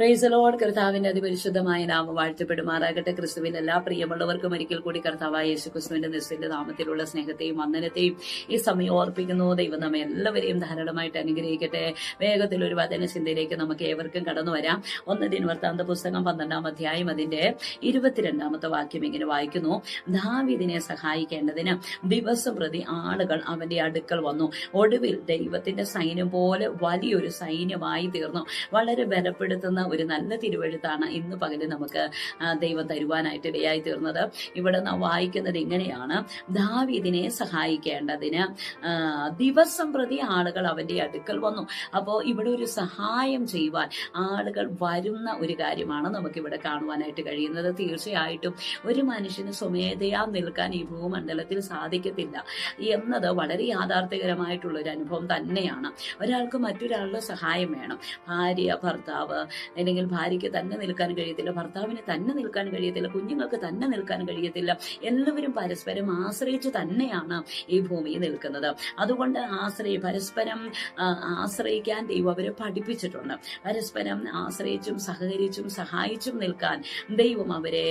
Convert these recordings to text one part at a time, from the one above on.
Price load കർത്താവിന്റെ അതിപരിശുദ്ധമായ നാമം വാഴ്ത്തപ്പെടുമാറാകട്ടെ. ക്രിസ്തുവിൽ എല്ലാ പ്രിയമുള്ളവർക്കും ഒരിക്കൽ കൂടി കർത്താവായ യേശു ക്രിസ്തുവിന്റെ നിസ്വിന്റെ നാമത്തിലുള്ള സ്നേഹത്തെയും വന്ദനത്തെയും ഈ സമയം ഓർപ്പിക്കുന്നു. ദൈവം നമ്മെ എല്ലാവരെയും ധാരാളമായിട്ട് അനുഗ്രഹിക്കട്ടെ. വേഗത്തിൽ ഒരു വചന ചിന്തയിലേക്ക് നമുക്ക് ഏവർക്കും കടന്നു വരാം. ഒന്ന് ദിനവൃത്താന്ത പുസ്തകം പന്ത്രണ്ടാം അധ്യായം അതിന്റെ ഇരുപത്തിരണ്ടാമത്തെ വാക്യം ഇങ്ങനെ വായിക്കുന്നു. ദാവീദിനെ സഹായിക്കേണ്ടതിന് ദിവസം പ്രതി ആളുകൾ അവന്റെ അടുക്കൽ വന്നു. ഒടുവിൽ ദൈവത്തിന്റെ സൈന്യം പോലെ വലിയൊരു സൈന്യമായി തീർന്നു. വളരെ ബലപ്പെടുത്തുന്ന ഒരു നല്ല തിരുവഴുത്താണ് ഇന്ന് പകൽ നമുക്ക് ദൈവം തരുവാനായിട്ട് ഇടയായി തീർന്നത്. ഇവിടെ നാം വായിക്കുന്നത് ഇങ്ങനെയാണ്. ദാവീദിനെ സഹായിക്കേണ്ടതിന് ദിവസം പ്രതി ആളുകൾ അവന്റെ അടുക്കൽ വന്നു. അപ്പോൾ ഇവിടെ ഒരു സഹായം ചെയ്യുവാൻ ആളുകൾ വരുന്ന ഒരു കാര്യമാണ് നമുക്കിവിടെ കാണുവാനായിട്ട് കഴിയുന്നത്. തീർച്ചയായിട്ടും ഒരു മനുഷ്യന് സ്വമേധയാ നിൽക്കാൻ ഈ ഭൂമണ്ഡലത്തിൽ സാധിക്കത്തില്ല എന്നത് വളരെ യാഥാർത്ഥ്യകരമായിട്ടുള്ള ഒരു അനുഭവം തന്നെയാണ്. ഒരാൾക്ക് മറ്റൊരാളുടെ സഹായം വേണം. ഭാര്യ ഭർത്താവ് അല്ലെങ്കിൽ ഭാര്യയ്ക്ക് തന്നെ നിൽക്കാൻ കഴിയത്തില്ല ഭർത്താവിന് തന്നെ നിൽക്കാൻ കഴിയത്തില്ല കുഞ്ഞുങ്ങൾക്ക് തന്നെ നിൽക്കാൻ കഴിയത്തില്ല. എല്ലാവരും പരസ്പരം ആശ്രയിച്ച് തന്നെയാണ് ഈ ഭൂമിയിൽ നിൽക്കുന്നത്. അതുകൊണ്ട് ആശ്രയി പരസ്പരം ആശ്രയിക്കാൻ ദൈവം അവരെ പഠിപ്പിച്ചിട്ടുണ്ട്. പരസ്പരം ആശ്രയിച്ചും സഹകരിച്ചും സഹായിച്ചും നിൽക്കാൻ ദൈവം അവരെ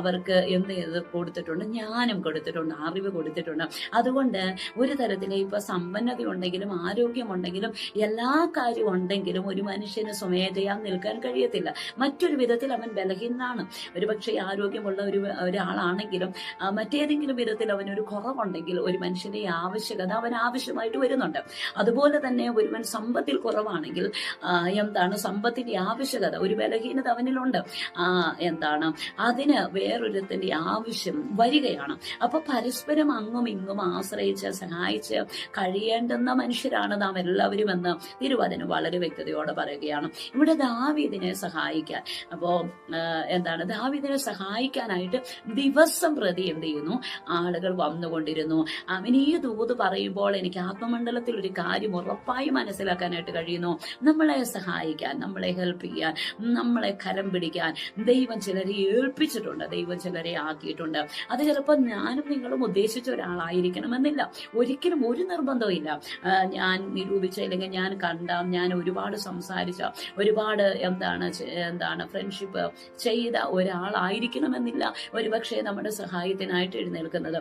അവർക്ക് എന്ത് കൊടുത്തിട്ടുണ്ട്? ജ്ഞാനം കൊടുത്തിട്ടുണ്ട് അറിവ് കൊടുത്തിട്ടുണ്ട്. അതുകൊണ്ട് ഒരു തരത്തിൽ ഇപ്പൊ സമ്പന്നത ഉണ്ടെങ്കിലും ആരോഗ്യമുണ്ടെങ്കിലും എല്ലാ കാര്യവും ഉണ്ടെങ്കിലും ഒരു മനുഷ്യന് സ്വമേധയാ നിൽക്കാൻ കഴിയത്തില്ല. മറ്റൊരു വിധത്തിൽ അവൻ ബലഹീനാണ്. ഒരുപക്ഷെ ആരോഗ്യമുള്ള ഒരു ഒരാളാണെങ്കിലും മറ്റേതെങ്കിലും വിധത്തിൽ അവനൊരു കുറവുണ്ടെങ്കിൽ ഒരു മനുഷ്യന്റെ ആവശ്യകത അവൻ ആവശ്യമായിട്ട് വരുന്നുണ്ട്. അതുപോലെ തന്നെ ഒരുവൻ സമ്പത്തിൽ കുറവാണെങ്കിൽ എന്താണ് സമ്പത്തിന്റെ ആവശ്യകത? ഒരു ബലഹീനത അവനിലുണ്ട്. എന്താണ്? അതിന് വേറൊരുത്തിന്റെ ആവശ്യം വരികയാണ്. അപ്പൊ പരസ്പരം അങ്ങും ഇങ്ങും ആശ്രയിച്ച് സഹായിച്ച് കഴിയേണ്ടുന്ന മനുഷ്യരാണ് നാം എല്ലാവരും എന്ന് തിരുവചനം വളരെ വ്യക്തതയോടെ പറയുകയാണ്. ഇവിടെ ദാവീദിനെ സഹായിക്കാൻ. അപ്പോൾ എന്താണ്? ദാവീദിനെ സഹായിക്കാനായിട്ട് ദിവസം പ്രതി എന്ത് ചെയ്യുന്നു? ആളുകൾ വന്നുകൊണ്ടിരുന്നു. അവൻ ഈ ദൂത് പറയുമ്പോൾ എനിക്ക് ആത്മമണ്ഡലത്തിൽ ഒരു കാര്യം ഉറപ്പായി മനസ്സിലാക്കാനായിട്ട് കഴിയുന്നു. നമ്മളെ സഹായിക്കാൻ നമ്മളെ ഹെൽപ്പ് ചെയ്യാൻ നമ്മളെ കരം പിടിക്കാൻ ദൈവം ചിലരെ ഏൽപ്പിച്ചിട്ടുണ്ട് ദൈവം ചിലരെ ആക്കിയിട്ടുണ്ട്. അത് ചിലപ്പോൾ ഞാനും നിങ്ങളും ഉദ്ദേശിച്ച ഒരാളായിരിക്കണമെന്നില്ല. ഒരിക്കലും ഒരു നിർബന്ധവും ഇല്ല. ഞാൻ നിരൂപിച്ച അല്ലെങ്കിൽ ഞാൻ കണ്ട ഞാൻ ഒരുപാട് സംസാരിച്ച ഒരുപാട് എന്താണ് എന്താണ് ഫ്രണ്ട്ഷിപ്പ് ചെയ്ത ഒരാളായിരിക്കണമെന്നില്ല. ഒരുപക്ഷെ നമ്മുടെ സഹായത്തിനായിട്ട് എഴുന്നേൽക്കുന്നത്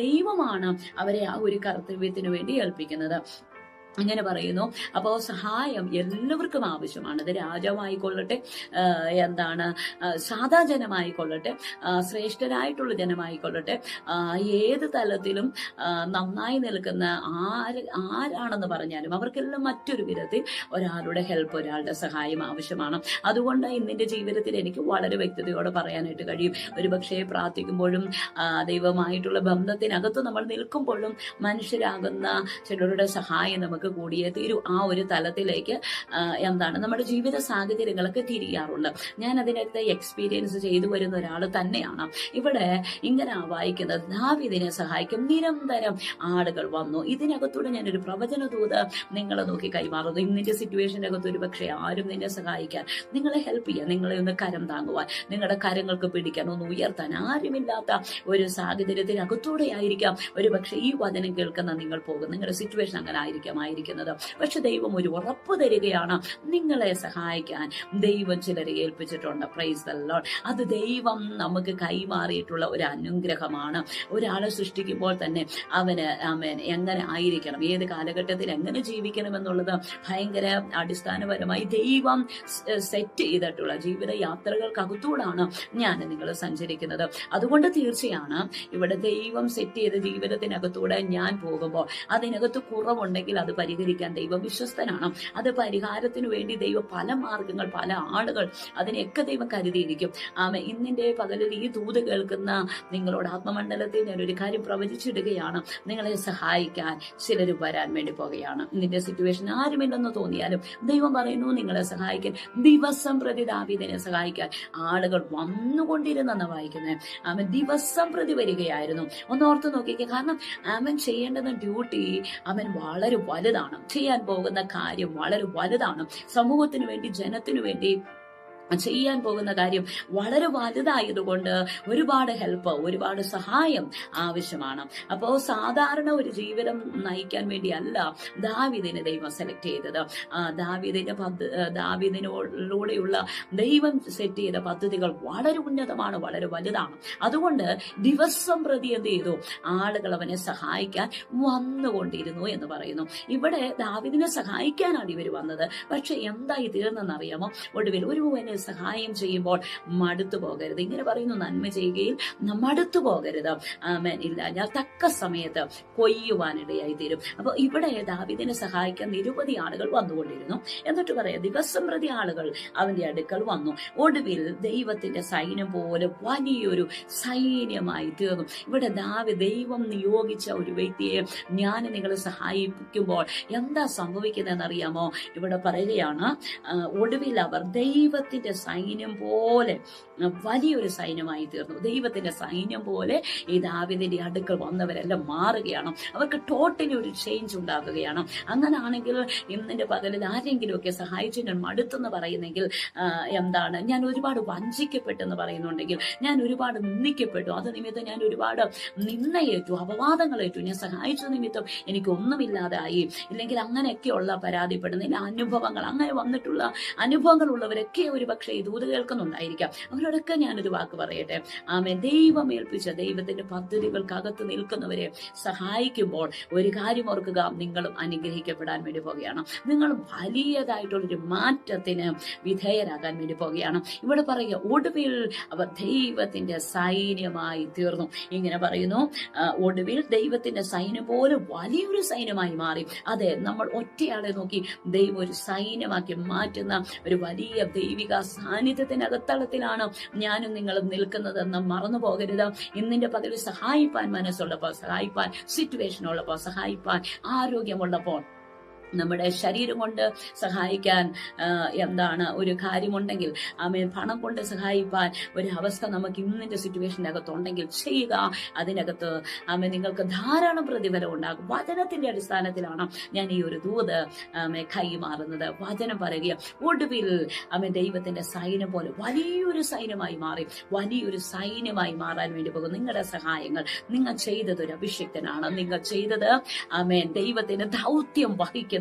ദൈവമാണ് അവരെ ആ ഒരു കർത്തവ്യത്തിന് വേണ്ടി ഏൽപ്പിക്കുന്നത്. അങ്ങനെ പറയുന്നു. അപ്പോൾ സഹായം എല്ലാവർക്കും ആവശ്യമാണ്. അത് രാജാവായിക്കൊള്ളട്ടെ എന്താണ് സാധാ ജനമായിക്കൊള്ളട്ടെ ശ്രേഷ്ഠരായിട്ടുള്ള ജനമായിക്കൊള്ളട്ടെ ഏത് തലത്തിലും നന്നായി നിൽക്കുന്ന ആര് ആരാണെന്ന് പറഞ്ഞാലും അവർക്കെല്ലാം മറ്റൊരു വിധത്തിൽ ഒരാളുടെ ഹെൽപ്പ് ഒരാളുടെ സഹായം ആവശ്യമാണ്. അതുകൊണ്ട് ഇന്നിന്റെ ജീവിതത്തിൽ എനിക്ക് വളരെ വ്യക്തതയോടെ പറയാനായിട്ട് കഴിയും. ഒരുപക്ഷെ പ്രാർത്ഥിക്കുമ്പോഴും ദൈവമായിട്ടുള്ള ബന്ധത്തിനകത്ത് നമ്മൾ നിൽക്കുമ്പോഴും മനുഷ്യരാകുന്ന ചിലരുടെ സഹായം നമുക്ക് കൂടിയേ തീരൂ ആ ഒരു തലത്തിലേക്ക് എന്താണ് നമ്മുടെ ജീവിത സാഹചര്യങ്ങളൊക്കെ തിരിയാറുണ്ട്. ഞാൻ അതിനകത്ത് എക്സ്പീരിയൻസ് ചെയ്തു വരുന്ന ഒരാൾ തന്നെയാണ്. ഇവിടെ ഇങ്ങനെ വായിക്കുന്നത് ദാവിദിനെ സഹായിക്കും. നിരന്തരം ആളുകൾ വന്നു. ഇതിനകത്തൂടെ ഞാനൊരു പ്രവചന ദൂത് നിങ്ങളെ നോക്കി കൈമാറുന്നു. ഇന്നിന്റെ സിറ്റുവേഷന്റെ അകത്ത് ഒരു പക്ഷേ ആരും നിന്നെ സഹായിക്കാൻ നിങ്ങളെ ഹെൽപ്പ് ചെയ്യാൻ നിങ്ങളെ ഒന്ന് കരം താങ്ങുവാൻ നിങ്ങളുടെ കരങ്ങൾക്ക് പിടിക്കാൻ ഒന്ന് ഉയർത്താൻ ആരുമില്ലാത്ത ഒരു സാഹചര്യത്തിനകത്തൂടെ ആയിരിക്കാം. ഒരു പക്ഷേ ഈ വചനം കേൾക്കുന്ന നിങ്ങൾ പോകും നിങ്ങളുടെ സിറ്റുവേഷൻ അങ്ങനെ ആയിരിക്കാം. ആയിരിക്കുന്നത്. പക്ഷെ ദൈവം ഒരു ഉറപ്പ് തരികയാണ്. നിങ്ങളെ സഹായിക്കാൻ ദൈവം ചിലരെ ഏൽപ്പിച്ചിട്ടുണ്ട്. പ്രൈസ് അല്ലോ അത് ദൈവം നമുക്ക് കൈമാറിയിട്ടുള്ള ഒരു അനുഗ്രഹമാണ്. ഒരാളെ സൃഷ്ടിക്കുമ്പോൾ തന്നെ അവന് അവൻ എങ്ങനെ ആയിരിക്കണം? ഏത് കാലഘട്ടത്തിൽ എങ്ങനെ ജീവിക്കണം എന്നുള്ളത് ഭയങ്കര അടിസ്ഥാനപരമായി ദൈവം സെറ്റ് ചെയ്തിട്ടുള്ള ജീവിത യാത്രകൾക്കകത്തൂടാണ് ഞാൻ നിങ്ങൾ സഞ്ചരിക്കുന്നത്. അതുകൊണ്ട് തീർച്ചയാണ് ഇവിടെ ദൈവം സെറ്റ് ചെയ്ത ജീവിതത്തിനകത്തൂടെ ഞാൻ പോകുമ്പോൾ അതിനകത്ത് കുറവുണ്ടെങ്കിൽ അത് പരിഹരിക്കാൻ ദൈവം വിശ്വസ്തനാണ്. അത് പരിഹാരത്തിന് വേണ്ടി ദൈവം പല മാർഗങ്ങൾ പല ആളുകൾ അതിനെയൊക്കെ ദൈവം കരുതിയിരിക്കും. ആമ ഇന്നിന്റെ പകലിൽ ഈ ദൂത് കേൾക്കുന്ന നിങ്ങളോട് ആത്മമണ്ഡലത്തിൽ ഞാൻ ഒരു കാര്യം പ്രവചിച്ചിടുകയാണ്. നിങ്ങളെ സഹായിക്കാൻ ചിലർ വരാൻ വേണ്ടി പോവുകയാണ് നിന്റെ സിറ്റുവേഷൻ ആരുമില്ലെന്ന് തോന്നിയാലും ദൈവം പറയുന്നു നിങ്ങളെ സഹായിക്കാൻ ദിവസം പ്രതി ദാവീദിനെ സഹായിക്കാൻ. ആളുകൾ വന്നുകൊണ്ടിരുന്നെന്ന് വായിക്കുന്നത് ആമൻ ദിവസം പ്രതി വരികയായിരുന്നു. ഒന്ന് ഓർത്ത് നോക്കിക്കുക കാരണം ആമൻ ചെയ്യേണ്ടുന്ന ഡ്യൂട്ടി അവൻ വളരെ വലുതാണ്. ചെയ്യാൻ പോകുന്ന കാര്യം വളരെ വലുതാണ്. സമൂഹത്തിന് വേണ്ടി ജനത്തിനു വേണ്ടി ചെയ്യാൻ പോകുന്ന കാര്യം വളരെ വലുതായതുകൊണ്ട് ഒരുപാട് ഹെൽപ്പ് ഒരുപാട് സഹായം ആവശ്യമാണ്. അപ്പോൾ സാധാരണ ഒരു ജീവിതം നയിക്കാൻ വേണ്ടിയല്ല ദാവിദിനെ ദൈവം സെലക്ട് ചെയ്തത്. ദാവിദിന്റെ പദ്ധ ദാവിദിനോടുകൂടെയുള്ള ദൈവം സെറ്റ് ചെയ്ത പദ്ധതികൾ വളരെ ഉന്നതമാണ് വളരെ വലുതാണ്. അതുകൊണ്ട് ദിവസം പ്രതി എന്ത് ചെയ്തു? ആളുകൾ അവനെ സഹായിക്കാൻ വന്നുകൊണ്ടിരുന്നു എന്ന് പറയുന്നു. ഇവിടെ ദാവിദിനെ സഹായിക്കാനാണ് ഇവർ വന്നത്. പക്ഷെ എന്തായി തീർന്നെന്നറിയാമോ? ഒടുവിൽ ഒരുവനെ സഹായം ചെയ്യുമ്പോൾ മടുത്തു പോകരുത്. ഇങ്ങനെ പറയുന്നു നന്മ ചെയ്യുകയിൽ മടുത്തു പോകരുത്. ഇല്ല ഞാൻ തക്ക സമയത്ത് കൊയ്യുവാനിടയായി തീരും അപ്പൊ ഇവിടെ ദാവിദിനെ സഹായിക്കാൻ നിരവധി ആളുകൾ വന്നുകൊണ്ടിരുന്നു. എന്നിട്ട് പറയാം ദിവസം പ്രതി ആളുകൾ അവന്റെ അടുക്കൽ വന്നു. ഒടുവിൽ ദൈവത്തിന്റെ സൈന്യം പോലെ വലിയൊരു സൈന്യമായി തീർന്നു. ഇവിടെ ദാവി ദൈവം നിയോഗിച്ച ഒരു വ്യക്തിയെ ഞാൻ നിങ്ങളെ സഹായിക്കുമ്പോൾ എന്താ സംഭവിക്കുന്നതെന്ന് അറിയാമോ ഇവിടെ പറയുകയാണ് ഒടുവിൽ അവർ ദൈവത്തിന്റെ സൈന്യം പോലെ വലിയൊരു സൈന്യമായി തീർന്നു. ദൈവത്തിന്റെ സൈന്യം പോലെ ഈ ദാവിദിന്റെ അടുക്കൽ വന്നവരെല്ലാം മാറുകയാണ്. അവർക്ക് ടോട്ടലി ഒരു ചേഞ്ച് ഉണ്ടാകുകയാണ്. അങ്ങനാണെങ്കിൽ ഇന്നിന്റെ പകലിൽ ആരെങ്കിലുമൊക്കെ സഹായിച്ച് ഞാൻ മടുത്തെന്ന് പറയുന്നെങ്കിൽ എന്താണ്? ഞാൻ ഒരുപാട് വഞ്ചിക്കപ്പെട്ടെന്ന് പറയുന്നുണ്ടെങ്കിൽ ഞാൻ ഒരുപാട് നിന്ദിക്കപ്പെട്ടു. അത് നിമിത്തം ഞാൻ ഒരുപാട് നിന്നയേറ്റു അപവാദങ്ങളേറ്റു. ഞാൻ സഹായിച്ച നിമിത്തം എനിക്ക് ഒന്നുമില്ലാതായി ഇല്ലെങ്കിൽ അങ്ങനെയൊക്കെയുള്ള പരാതിപ്പെടുന്ന അനുഭവങ്ങൾ അങ്ങനെ വന്നിട്ടുള്ള അനുഭവങ്ങൾ ഉള്ളവരൊക്കെ ഒരു പക്ഷേ ഈ ദൂത് കേൾക്കുന്നുണ്ടായിരിക്കാം അവരോടൊക്കെ ഞാനൊരു വാക്ക് പറയട്ടെ. ആമേ ദൈവം ഏൽപ്പിച്ച ദൈവത്തിന്റെ പദ്ധതികൾക്കകത്ത് നിൽക്കുന്നവരെ സഹായിക്കുമ്പോൾ ഒരു കാര്യം ഓർക്കുക. നിങ്ങളും അനുഗ്രഹിക്കപ്പെടാൻ വേണ്ടി പോവുകയാണ്. നിങ്ങൾ വലിയതായിട്ടുള്ളൊരു മാറ്റത്തിന് വിധേയരാകാൻ വേണ്ടി പോവുകയാണ്. ഇവിടെ പറയുക ഒടുവിൽ അവർ ദൈവത്തിന്റെ സൈന്യമായി തീർന്നു. ഇങ്ങനെ പറയുന്നു ഒടുവിൽ ദൈവത്തിന്റെ സൈന്യം പോലെ വലിയൊരു സൈന്യമായി മാറി. അതെ നമ്മൾ ഒറ്റയാളെ നോക്കി ദൈവം ഒരു സൈന്യമാക്കി മാറ്റുന്ന ഒരു വലിയ ദൈവിക സാന്നിധ്യത്തിനകത്തളത്തിലാണ് ഞാനും നിങ്ങളും നിൽക്കുന്നതെന്ന് മറന്നു പോകരുത്. ഇന്നിന്റെ പകരം സഹായിപ്പാൻ മനസ്സുള്ളപ്പോൾ സഹായിപ്പാൻ സിറ്റുവേഷൻ ഉള്ളപ്പോൾ സഹായിപ്പാൻ ആരോഗ്യമുള്ളപ്പോൾ നമ്മുടെ ശരീരം കൊണ്ട് സഹായിക്കാൻ എന്താണ് ഒരു കാര്യമുണ്ടെങ്കിൽ ആമേ പണം കൊണ്ട് സഹായിപ്പാൻ ഒരു അവസ്ഥ നമുക്ക് ഇന്നിന്റെ സിറ്റുവേഷന്റെ അകത്തുണ്ടെങ്കിൽ ചെയ്യുക. അതിനകത്ത് ആമേ നിങ്ങൾക്ക് ധാരാളം പ്രതിഫലം ഉണ്ടാകും. വചനത്തിന്റെ അടിസ്ഥാനത്തിലാണ് ഞാൻ ഈ ഒരു ദൂത് ആമേ കൈമാറുന്നത് വചനം പറയുകയും ഒടുവിൽ ആമേ ദൈവത്തിന്റെ സൈന്യം പോലെ വലിയൊരു സൈന്യമായി മാറി വലിയൊരു സൈന്യമായി മാറാൻ വേണ്ടി പോകും നിങ്ങളുടെ സഹായങ്ങൾ നിങ്ങൾ ചെയ്തത് ഒരു അഭിഷിക്തനാണ്. നിങ്ങൾ ചെയ്തത് ആമേ ദൈവത്തിന് ദൗത്യം വഹിക്കുന്ന.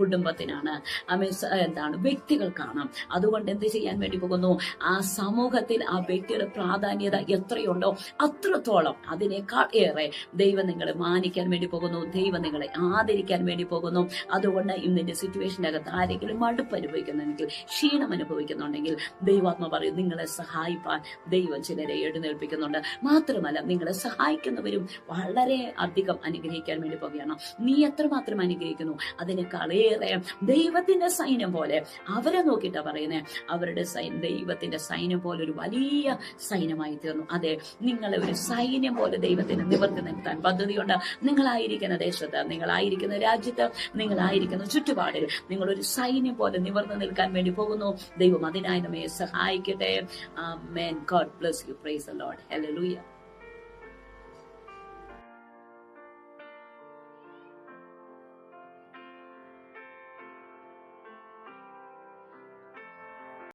കുടുംബത്തിനാണ്. ആമേൻ സ- എന്താണ് വ്യക്തികൾക്കാണ്. അതുകൊണ്ട് എന്ത് ചെയ്യാൻ വേണ്ടി പോകുന്നു? ആ സമൂഹത്തിൽ ആ വ്യക്തിയുടെ പ്രാധാന്യത എത്രയുണ്ടോ അത്രത്തോളം അതിനേക്കാൾ ഏറെ ദൈവം നിങ്ങളെ മാനിക്കാൻ വേണ്ടി പോകുന്നു ദൈവം നിങ്ങളെ ആദരിക്കാൻ വേണ്ടി പോകുന്നു. അതുകൊണ്ട് ഇന്നിന്റെ സിറ്റുവേഷന്റെ അകത്ത് ആരെങ്കിലും മടുപ്പ് അനുഭവിക്കുന്നുണ്ടെങ്കിൽ ക്ഷീണം അനുഭവിക്കുന്നുണ്ടെങ്കിൽ ദൈവാത്മ പറയും നിങ്ങളെ സഹായിപ്പാൻ ദൈവം ചിലരെ എഴുന്നേൽപ്പിക്കുന്നുണ്ട്. മാത്രമല്ല നിങ്ങളെ സഹായിക്കുന്നവരും വളരെ അധികം അനുഗ്രഹിക്കാൻ വേണ്ടി പോവുകയാണ്. നീ എത്രമാത്രം അനുഗ്രഹിക്കുന്നു? അതിനേക്കാൾ ഏറെ ദൈവത്തിന്റെ സൈന്യം പോലെ. അവരെ നോക്കിയിട്ടാ പറയുന്നത് അവരുടെ സൈന്യം ദൈവത്തിന്റെ സൈന്യം പോലെ ഒരു വലിയ സൈന്യമായി തീർന്നു. അതെ നിങ്ങളെ ഒരു സൈന്യം പോലെ ദൈവത്തിന് നിവർത്തി നിർത്താൻ പദ്ധതിയുണ്ട്. നിങ്ങളായിരിക്കുന്ന ദേശത്ത് നിങ്ങളായിരിക്കുന്ന രാജ്യത്ത് നിങ്ങളായിരിക്കുന്ന ചുറ്റുപാടിൽ നിങ്ങളൊരു സൈന്യം പോലെ നിവർന്നു നിൽക്കാൻ വേണ്ടി പോകുന്നു. ദൈവം അതിനായി നമ്മെ സഹായിക്കട്ടെ. മേൻ God bless you praise Lord hallelujah